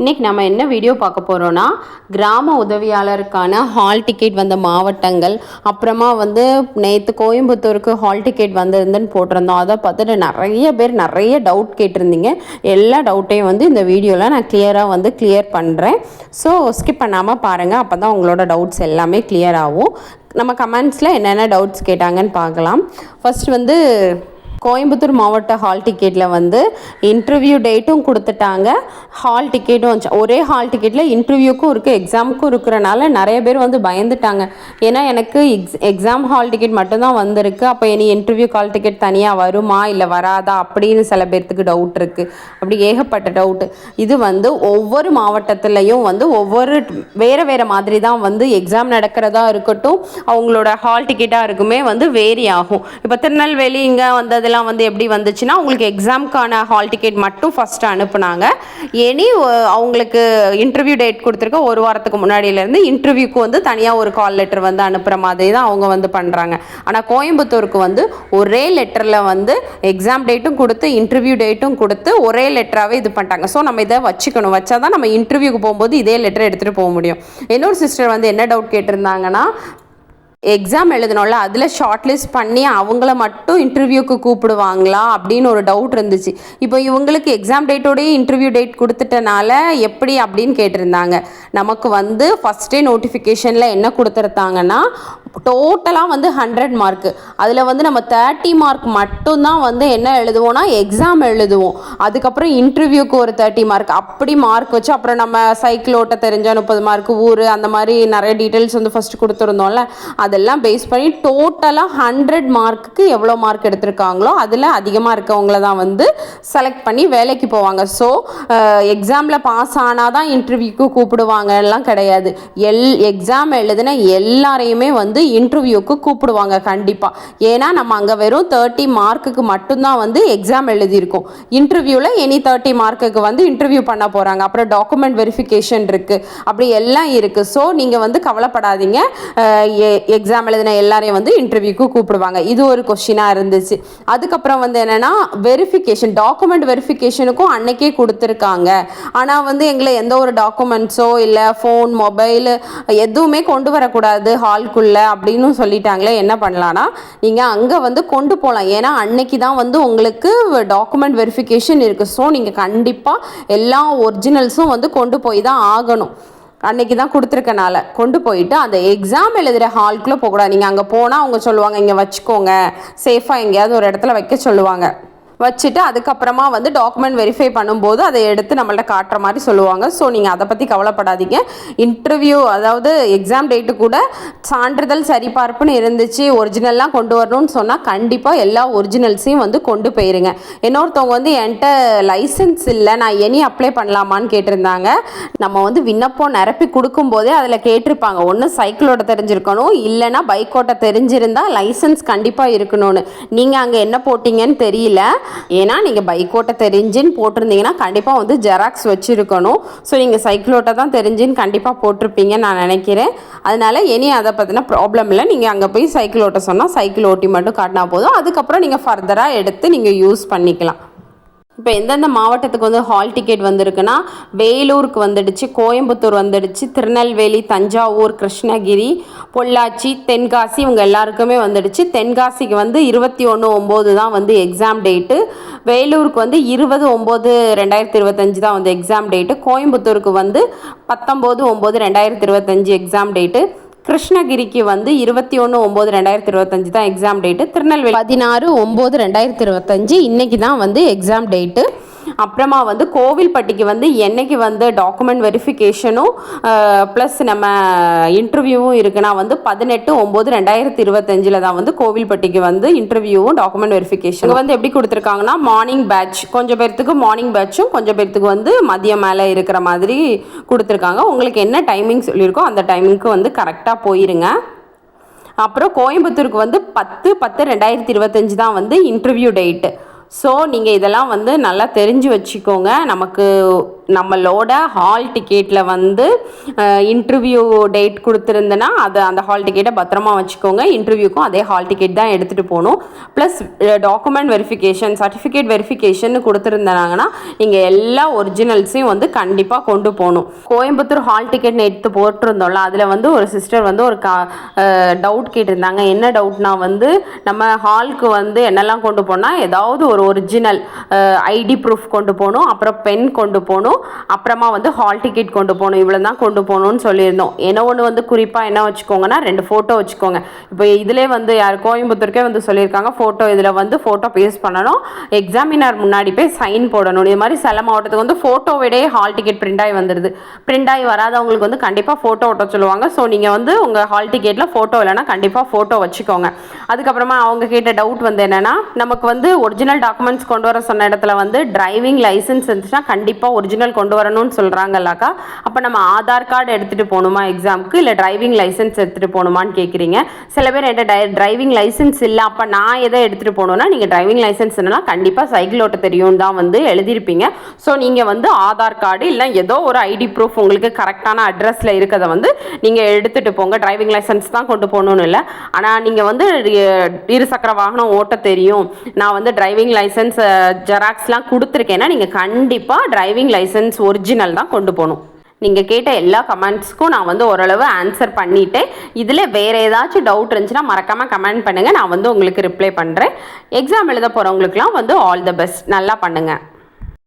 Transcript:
இன்றைக்கி நம்ம என்ன வீடியோ பார்க்க போகிறோன்னா கிராம உதவியாளருக்கான ஹால் டிக்கெட் வந்த மாவட்டங்கள் அப்புறமா வந்து நேற்று கோயம்புத்தூருக்கு ஹால் டிக்கெட் வந்திருந்துன்னு போட்டிருந்தோம். அதை பார்த்துட்டு நிறைய பேர் நிறைய டவுட் கேட்டிருந்தீங்க. எல்லா டவுட்டையும் வந்து இந்த வீடியோவில் நான் கிளியராக வந்து கிளியர் பண்ணுறேன் ஸோ ஸ்கிப் பண்ணாமல் பாருங்கள் அப்போ தான் உங்களோட டவுட்ஸ் எல்லாமே கிளியர் ஆகும். நம்ம கமெண்ட்ஸில் என்னென்ன டவுட்ஸ் கேட்டாங்கன்னு பார்க்கலாம். ஃபர்ஸ்ட் வந்து கோயம்புத்தூர் மாவட்ட ஹால் டிக்கெட்டில் வந்து இன்டர்வியூ டேட்டும் கொடுத்துட்டாங்க. ஹால் டிக்கெட்டும் வந்துச்சு ஒரே ஹால் டிக்கெட்டில் இன்டர்வியூக்கும் இருக்குது எக்ஸாமுக்கும் இருக்கிறனால நிறைய பேர் வந்து பயந்துட்டாங்க. ஏன்னா எனக்கு எக்ஸ் எக்ஸாம் ஹால் டிக்கெட் மட்டும்தான் வந்திருக்கு. அப்போ இனி இன்டர்வியூ ஹால் டிக்கெட் தனியாக வருமா? இல்லை வராதா? அப்படின்னு சில பேர்த்துக்கு டவுட் இருக்குது அப்படி ஏகப்பட்ட டவுட்டு இது வந்து ஒவ்வொரு மாவட்டத்துலேயும் வந்து ஒவ்வொரு வேறு வேறு மாதிரி தான் வந்து எக்ஸாம் நடக்கிறதா இருக்கட்டும் அவங்களோட ஹால் டிக்கெட்டாக இருக்குமே வந்து வேரி ஆகும். இப்போ திருநெல்வேலி இங்கே வந்தது இதெல்லாம் வந்து எப்படி வந்துச்சுன்னா உங்களுக்கு எக்ஸாம்க்கான ஹால் டிக்கெட் மட்டும் ஃபஸ்ட்டு அனுப்புனாங்க. எனி அவங்களுக்கு இன்டர்வியூ டேட் கொடுத்துருக்க ஒரு வாரத்துக்கு முன்னாடியிலேருந்து இன்டர்வியூக்கு வந்து தனியாக ஒரு கால் லெட்டர் வந்து அனுப்புகிற மாதிரி தான் அவங்க வந்து பண்ணுறாங்க ஆனால் கோயம்புத்தூருக்கு வந்து ஒரே லெட்டரில் வந்து எக்ஸாம் டேட்டும் கொடுத்து இன்டர்வியூ டேட்டும் கொடுத்து ஒரே லெட்டராகவே இது பண்ணிட்டாங்க. ஸோ நம்ம இதை வச்சுக்கணும். வச்சா தான் நம்ம இன்டர்வியூக்கு போகும்போது இதே லெட்டர் எடுத்துகிட்டு போக முடியும். இன்னொரு சிஸ்டர் வந்து என்ன டவுட் கேட்டிருந்தாங்கன்னா எக்ஸாம் எழுதணும்ல அதில் ஷார்ட் லிஸ்ட் பண்ணி அவங்கள மட்டும் இன்டர்வியூக்கு கூப்பிடுவாங்களா அப்படின்னு ஒரு டவுட் இருந்துச்சு. இப்போ இவங்களுக்கு எக்ஸாம் டேட்டோடய இன்டர்வியூ டேட் கொடுத்துட்டனால எப்படி அப்படின்னு கேட்டிருந்தாங்க. நமக்கு வந்து ஃபஸ்ட்டே நோட்டிஃபிகேஷனில் என்ன கொடுத்துருந்தாங்கன்னா டோட்டலாக வந்து ஹண்ட்ரட் மார்க்கு அதில் வந்து நம்ம தேர்ட்டி மார்க் மட்டும்தான் வந்து என்ன எழுதுவோம்னா எக்ஸாம் எழுதுவோம். அதுக்கப்புறம் இன்டர்வியூக்கு ஒரு தேர்ட்டி மார்க் அப்படி மார்க் வச்சு அப்புறம் நம்ம சைக்கிள் ஓட்ட தெரிஞ்ச முப்பது மார்க் ஊர் அந்த மாதிரி நிறைய டீட்டெயில்ஸ் வந்து ஃபஸ்ட்டு கொடுத்துருந்தோம்ல. அதெல்லாம் பேஸ் பண்ணி டோட்டலாக ஹண்ட்ரட் மார்க்குக்கு எவ்வளோ மார்க் எடுத்திருக்காங்களோ அதில் அதிகமாக இருக்கவங்கள தான் வந்து செலக்ட் பண்ணி வேலைக்கு போவாங்க. ஸோ எக்ஸாமில் பாஸ் ஆனால் தான் இன்டர்வியூக்கு கூப்பிடுவாங்கலாம் கிடையாது. எல் எக்ஸாம் எழுதின எல்லாரையுமே வந்து இன்டர்வியூக்கு கூப்பிடுவாங்க கண்டிப்பாக ஏன்னா நம்ம அங்கே வெறும் தேர்ட்டி மார்க்குக்கு மட்டும்தான் வந்து எக்ஸாம் எழுதியிருக்கோம். இன்டர்வியூவில் எனி தேர்ட்டி மார்க்குக்கு வந்து இன்டர்வியூ பண்ண போகிறாங்க அப்புறம் டாக்குமெண்ட் வெரிஃபிகேஷன் இருக்குது அப்படி எல்லாம் இருக்குது ஸோ நீங்கள் வந்து கவலைப்படாதீங்க. எக்ஸாம் எழுதின எல்லாரையும் வந்து இன்டர்வியூக்கு கூப்பிடுவாங்க. இது ஒரு கொஷினாக இருந்துச்சு. அதுக்கப்புறம் வந்து என்னென்னா வெரிஃபிகேஷன் டாக்குமெண்ட் வெரிஃபிகேஷனுக்கும் அன்னைக்கே கொடுத்துருக்காங்க. ஆனால் வந்து எங்களை எந்த ஒரு டாக்குமெண்ட்ஸோ இல்லை ஃபோன் மொபைல் எதுவுமே கொண்டு வரக்கூடாது ஹால்குள்ளே அப்படின்னு சொல்லிட்டாங்களே என்ன பண்ணலான்னா நீங்கள் அங்கே வந்து கொண்டு போகலாம் ஏன்னா அன்னைக்கு தான் வந்து உங்களுக்கு டாக்குமெண்ட் வெரிஃபிகேஷன் இருக்குது ஸோ நீங்கள் கண்டிப்பாக எல்லா ஒரிஜினல்ஸும் வந்து கொண்டு போய் தான் ஆகணும். அன்னைக்கு தான் கொடுத்துருக்கனால. கொண்டு போயிட்டு அந்த எக்ஸாம் எழுதுகிற ஹால்குள்ளே போகக்கூடாது. நீங்கள் அங்கே போனால் அவங்க சொல்லுவாங்க இங்கே வச்சுக்கோங்க. சேஃபாக எங்கேயாவது ஒரு இடத்துல வைக்க சொல்லுவாங்க. வச்சுட்டு அதுக்கப்புறமா வந்து டாக்குமெண்ட் வெரிஃபை பண்ணும்போது அதை எடுத்து நம்மள்ட்ட காட்டுற மாதிரி சொல்லுவாங்க. ஸோ நீங்கள் அதை பற்றி கவலைப்படாதீங்க. இன்டர்வியூ அதாவது எக்ஸாம் டேட்டு கூட சான்றிதழ் சரிபார்ப்புன்னு இருந்துச்சு ஒரிஜினல்லாம் கொண்டு வரணும்னு சொன்னால் கண்டிப்பாக எல்லா ஒரிஜினல்ஸையும் வந்து கொண்டு போயிருங்க. இன்னொருத்தவங்க வந்து என்கிட்ட லைசன்ஸ் இல்லை நான் எனி அப்ளை பண்ணலாமான்னு கேட்டிருந்தாங்க. நம்ம வந்து விண்ணப்பம் நிரப்பி கொடுக்கும்போதே அதில் கேட்டிருப்பாங்க. ஒன்று சைக்கிளோட தெரிஞ்சிருக்கணும் இல்லைன்னா பைக்கோட்ட தெரிஞ்சிருந்தால் லைசன்ஸ் கண்டிப்பாக இருக்கணும்னு. நீங்கள் அங்கே என்ன போட்டிங்கன்னு தெரியல. ஏன்னா நீங்கள் பைக் ஓட்ட தெரிஞ்சுன்னு போட்டிருந்தீங்கன்னா கண்டிப்பாக வந்து ஜெராக்ஸ் வச்சுருக்கணும். ஸோ நீங்கள் சைக்கிள் ஓட்ட தான் தெரிஞ்சுன்னு கண்டிப்பாக போட்டிருப்பீங்கன்னு நான் நினைக்கிறேன். அதனால இனி அதை பற்றின ப்ராப்ளம் இல்லை. நீங்கள் அங்கே போய் சைக்கிள் ஓட்ட சொன்னால் சைக்கிள் ஓட்டி மட்டும் காட்டினா போதும். அதுக்கப்புறம் நீங்கள் ஃபர்தராக எடுத்து நீங்கள் யூஸ் பண்ணிக்கலாம். இப்போ எந்தெந்த மாவட்டத்துக்கு வந்து ஹால் டிக்கெட் வந்திருக்குன்னா வேலூருக்கு வந்துடுச்சு கோயம்புத்தூர் வந்துடுச்சு திருநெல்வேலி தஞ்சாவூர் கிருஷ்ணகிரி பொள்ளாச்சி தென்காசி இவங்க எல்லாருக்குமே வந்துடுச்சு. தென்காசிக்கு வந்து இருபத்தி ஒன்று ஒம்பது தான் வந்து எக்ஸாம் டேட்டு வேலூருக்கு வந்து இருபது ஒம்பது ரெண்டாயிரத்தி இருபத்தஞ்சு தான் வந்து எக்ஸாம் டேட்டு கோயம்புத்தூருக்கு வந்து பத்தொம்போது ஒம்பது ரெண்டாயிரத்தி இருபத்தஞ்சு எக்ஸாம் டேட்டு கிருஷ்ணகிரிக்கு வந்து இருபத்தி ஒன்று ஒம்பது ரெண்டாயிரத்தி இருபத்தஞ்சு தான் எக்ஸாம் டேட்டு திருநெல்வேலி பதினாறு ஒம்பது ரெண்டாயிரத்தி இருபத்தஞ்சு இன்றைக்கி தான் வந்து எக்ஸாம் டேட்டு அப்புறமா வந்து கோவில்பட்டிக்கு வந்து என்னைக்கு வந்து டாக்குமெண்ட் வெரிஃபிகேஷனும் ப்ளஸ் நம்ம இன்டர்வியூவும் இருக்குன்னா வந்து பதினெட்டு ஒம்பது ரெண்டாயிரத்தி இருபத்தஞ்சில் தான் வந்து கோவில்பட்டிக்கு வந்து இன்டர்வியூவும் டாக்குமெண்ட் வெரிஃபிகேஷன் வந்து எப்படி கொடுத்துருக்காங்கன்னா மார்னிங் பேட்ச் கொஞ்சம் பேர்த்துக்கு மார்னிங் பேட்சும் கொஞ்சம் பேர்த்துக்கு வந்து மதியம் மேலே இருக்கிற மாதிரி கொடுத்துருக்காங்க. உங்களுக்கு என்ன டைமிங் சொல்லியிருக்கோ அந்த டைமிங்க்கு வந்து கரெக்டாக போயிருங்க. அப்புறம் கோயம்புத்தூருக்கு வந்து பத்து பத்து ரெண்டாயிரத்தி இருபத்தஞ்சி தான் வந்து இன்டர்வியூ டேட்டு ஸோ நீங்கள் இதெல்லாம் வந்து நல்லா தெரிஞ்சு வச்சுக்கோங்க. நமக்கு நம்மளோட ஹால் டிக்கெட்டில் வந்து இன்டர்வியூ டேட் கொடுத்துருந்தேன்னா அதை அந்த ஹால் டிக்கெட்டை பத்திரமா வச்சுக்கோங்க. இன்டர்வியூக்கும் அதே ஹால் டிக்கெட் தான் எடுத்துகிட்டு போகணும். Plus document verification certificate verification கொடுத்துருந்தாங்கன்னா நீங்கள் எல்லா ஒரிஜினல்ஸையும் வந்து கண்டிப்பாக கொண்டு போகணும். கோயம்புத்தூர் ஹால் டிக்கெட் எடுத்து போட்டிருந்தோம்ல அதில் வந்து ஒரு சிஸ்டர் வந்து ஒரு கா டவுட் கேட்டிருந்தாங்க. என்ன டவுட்னா வந்து நம்ம ஹாலுக்கு வந்து என்னெல்லாம் கொண்டு போனால் ஏதாவது ஒரு ஒரிஜினல் ஐடி ப்ரூஃப் கொண்டு போகணும். அப்புறம் பென் கொண்டு போகணும். அப்புறமா வந்து ஹால் டிக்கெட் கொண்டு போகணும் இவ்வளோ தான் கொண்டு போகணும்னு சொல்லியிருந்தோம். என்ன ஒன்று வந்து குறிப்பாக என்ன வச்சுக்கோங்கன்னா ரெண்டு ஃபோட்டோ வச்சுக்கோங்க. இப்போ இதிலே வந்து யார் கோயம்புத்தூருக்கே வந்து சொல்லியிருக்காங்க ஃபோட்டோ இதில் வந்து ஃபோட்டோ பேஸ் பண்ணணும். எக்ஸாமினர் முன்னாடி போய் சைன் போடணும். இது மாதிரி சில மாவட்டத்துக்கு வந்து ஃபோட்டோ விடையே ஹால் டிக்கெட் பிரிண்ட் ஆகி வந்துடுது பிரிண்ட் ஆகி வராதவங்களுக்கு வந்து கண்டிப்பாக ஃபோட்டோ ஓட்ட சொல்லுவாங்க. ஸோ நீங்கள் வந்து உங்கள் ஹால் டிக்கெட்டில் ஃபோட்டோ இல்லைன்னா கண்டிப்பாக ஃபோட்டோ வச்சுக்கோங்க. அதுக்கப்புறமா அவங்க கேட்ட டவுட் வந்து என்னென்னா நமக்கு வந்து ஒரிஜினல் டாக்குமெண்ட்ஸ் கொண்டு வர சொன்ன இடத்துல வந்து டிரைவிங் லைசன்ஸ் இருந்துச்சுன்னா கண்டிப்பாக ஒரிஜினல் கொண்டு வரணும்னு சொல்கிறாங்கல்லாக்கா அப்போ நம்ம ஆதார் கார்டு எடுத்துகிட்டு போகணுமா எக்ஸாமுக்கு? இல்லை டிரைவிங் லைசன்ஸ் எடுத்துகிட்டு போகணுமான்னு கேட்குறீங்க சில பேர் என்கிட்ட டை டிரைவிங் லைசன்ஸ் இல்லை. அப்போ நான் எதை எடுத்துகிட்டு போகணுன்னா நீங்கள் டிரைவிங் என்னன்னா கண்டிப்பாக சைக்கிள் ஓட்ட தெரியும் தான் வந்து எழுதியிருப்பீங்க. ஸோ நீங்கள் வந்து ஆதார் கார்டு இல்லை ஏதோ ஒரு ஐடி ப்ரூஃப் உங்களுக்கு கரெக்டான அட்ரஸில் இருக்கிறத வந்து நீங்கள் எடுத்துகிட்டு போங்க. டிரைவிங் லைசன்ஸ் தான் கொண்டு போகணும்னு இல்லை. ஆனால் நீங்கள் வந்து இருசக்கர வாகனம் ஓட்ட தெரியும். நான் வந்து டிரைவிங் லைசன்ஸ் ஜெராக்ஸ்லாம் கொடுத்துருக்கேன்னா நீங்கள் கண்டிப்பாக டிரைவிங் லைசன்ஸ் ஒரிஜினல் தான் கொண்டு போகணும். நீங்கள் கேட்ட எல்லா கமெண்ட்ஸ்க்கும் நான் வந்து ஓரளவு ஆன்சர் பண்ணிட்டேன். இதில் வேறு ஏதாச்சும் டவுட் இருந்துச்சுன்னா மறக்காமல் கமெண்ட் பண்ணுங்கள் நான் வந்து உங்களுக்கு ரிப்ளை பண்ணுறேன் எக்ஸாம் எழுத போகிறவங்களுக்குலாம் வந்து ஆல் த பெஸ்ட் நல்லா பண்ணுங்கள்